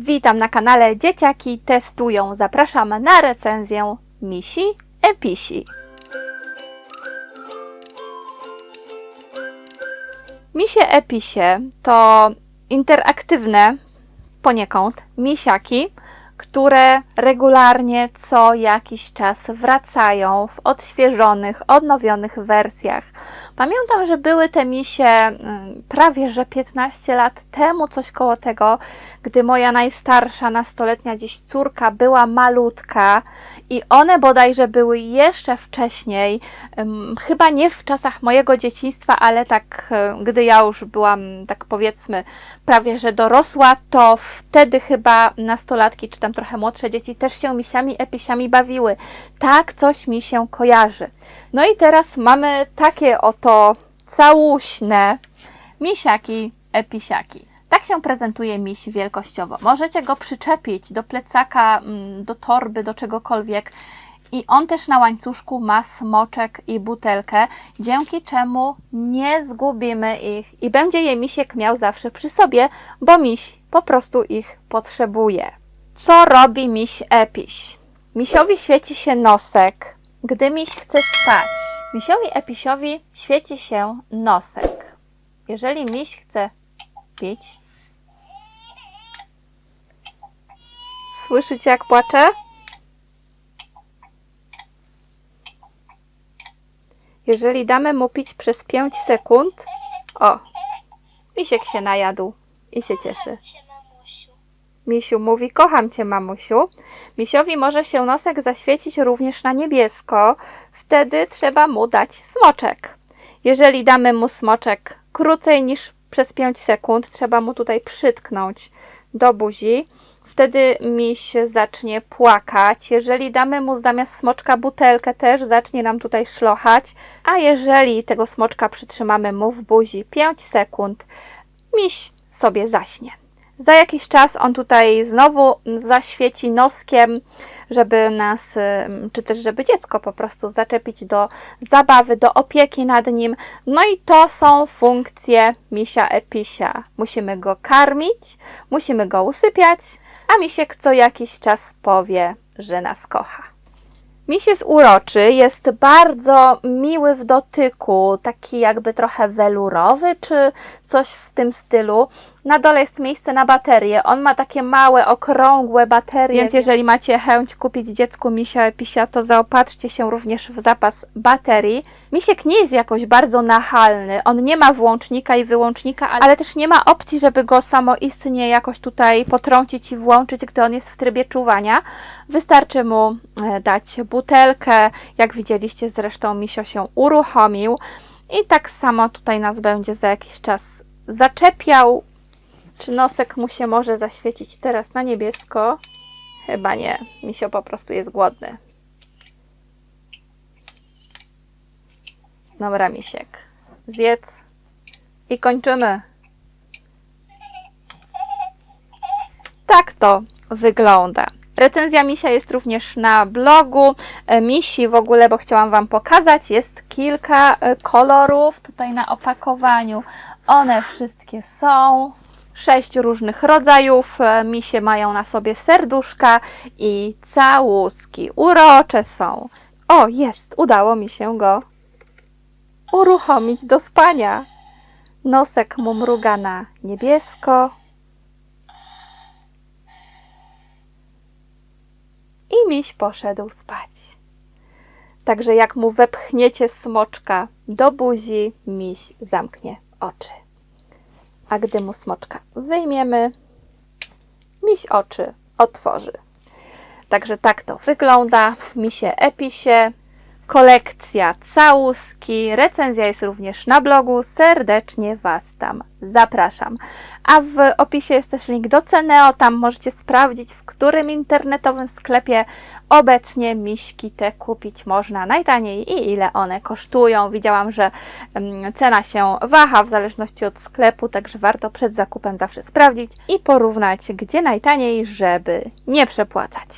Witam na kanale Dzieciaki Testują. Zapraszam na recenzję Misi Episi. Misie Episie to interaktywne poniekąd misiaki, które regularnie co jakiś czas wracają w odświeżonych, odnowionych wersjach. Pamiętam, że były te misie mm, prawie że 15 lat temu, coś koło tego, gdy moja najstarsza, nastoletnia dziś córka była malutka i one bodajże były jeszcze wcześniej, ym, chyba nie w czasach mojego dzieciństwa, ale tak, y, gdy ja już byłam, tak powiedzmy, prawie że dorosła, to wtedy chyba nastolatki, czy tam trochę młodsze dzieci też się misiami, episiami bawiły. Tak coś mi się kojarzy. No i teraz mamy takie oto całuśne misiaki, episiaki. Tak się prezentuje miś wielkościowo. Możecie go przyczepić do plecaka, mm, do torby, do czegokolwiek. I on też na łańcuszku ma smoczek i butelkę, dzięki czemu nie zgubimy ich i będzie je misiek miał zawsze przy sobie, bo miś po prostu ich potrzebuje. Co robi miś epiś? Misiowi świeci się nosek, gdy miś chce spać. Misiowi episiowi świeci się nosek. Jeżeli miś chce pić. Słyszycie jak płacze? Jeżeli damy mu pić przez 5 sekund, o, misiek się najadł i się cieszy. Misiu mówi: Kocham cię, mamusiu. Misiowi może się nosek zaświecić również na niebiesko. Wtedy trzeba mu dać smoczek. Jeżeli damy mu smoczek krócej niż przez 5 sekund, trzeba mu tutaj przytknąć do buzi. Wtedy miś zacznie płakać. Jeżeli damy mu zamiast smoczka butelkę, też zacznie nam tutaj szlochać. A jeżeli tego smoczka przytrzymamy mu w buzi 5 sekund, miś sobie zaśnie. Za jakiś czas on tutaj znowu zaświeci noskiem, żeby nas, czy też żeby dziecko po prostu zaczepić do zabawy, do opieki nad nim. No i to są funkcje misia episia. Musimy go karmić, musimy go usypiać, a misiek co jakiś czas powie, że nas kocha. Miś jest uroczy, jest bardzo miły w dotyku, taki jakby trochę welurowy, czy coś w tym stylu. Na dole jest miejsce na baterię. On ma takie małe, okrągłe baterie, więc jeżeli macie chęć kupić dziecku misia episia, to zaopatrzcie się również w zapas baterii. Misiek nie jest jakoś bardzo nachalny. On nie ma włącznika i wyłącznika, ale też nie ma opcji, żeby go samoistnie jakoś tutaj potrącić i włączyć, gdy on jest w trybie czuwania. Wystarczy mu e, dać butelkę. Jak widzieliście, zresztą misio się uruchomił. I tak samo tutaj nas będzie za jakiś czas zaczepiał. Czy nosek mu się może zaświecić teraz na niebiesko? Chyba nie. Misio po prostu jest głodny. Dobra, misiek. Zjedz i kończymy. Tak to wygląda. Recenzja misia jest również na blogu e, misi w ogóle, bo chciałam Wam pokazać. Jest kilka e, kolorów tutaj na opakowaniu. One wszystkie są. Sześć różnych rodzajów. E, Misie mają na sobie serduszka i całuski. Urocze są. O, jest! Udało mi się go uruchomić do spania. Nosek mu mruga na niebiesko. I miś poszedł spać. Także jak mu wepchniecie smoczka do buzi, miś zamknie oczy. A gdy mu smoczka wyjmiemy, miś oczy otworzy. Także tak to wygląda. Misie episie. Kolekcja całuski. Recenzja jest również na blogu. Serdecznie Was tam zapraszam. A w opisie jest też link do Ceneo. Tam możecie sprawdzić, w którym internetowym sklepie obecnie miśki te kupić można najtaniej i ile one kosztują. Widziałam, że mm, cena się waha w zależności od sklepu, także warto przed zakupem zawsze sprawdzić i porównać, gdzie najtaniej, żeby nie przepłacać.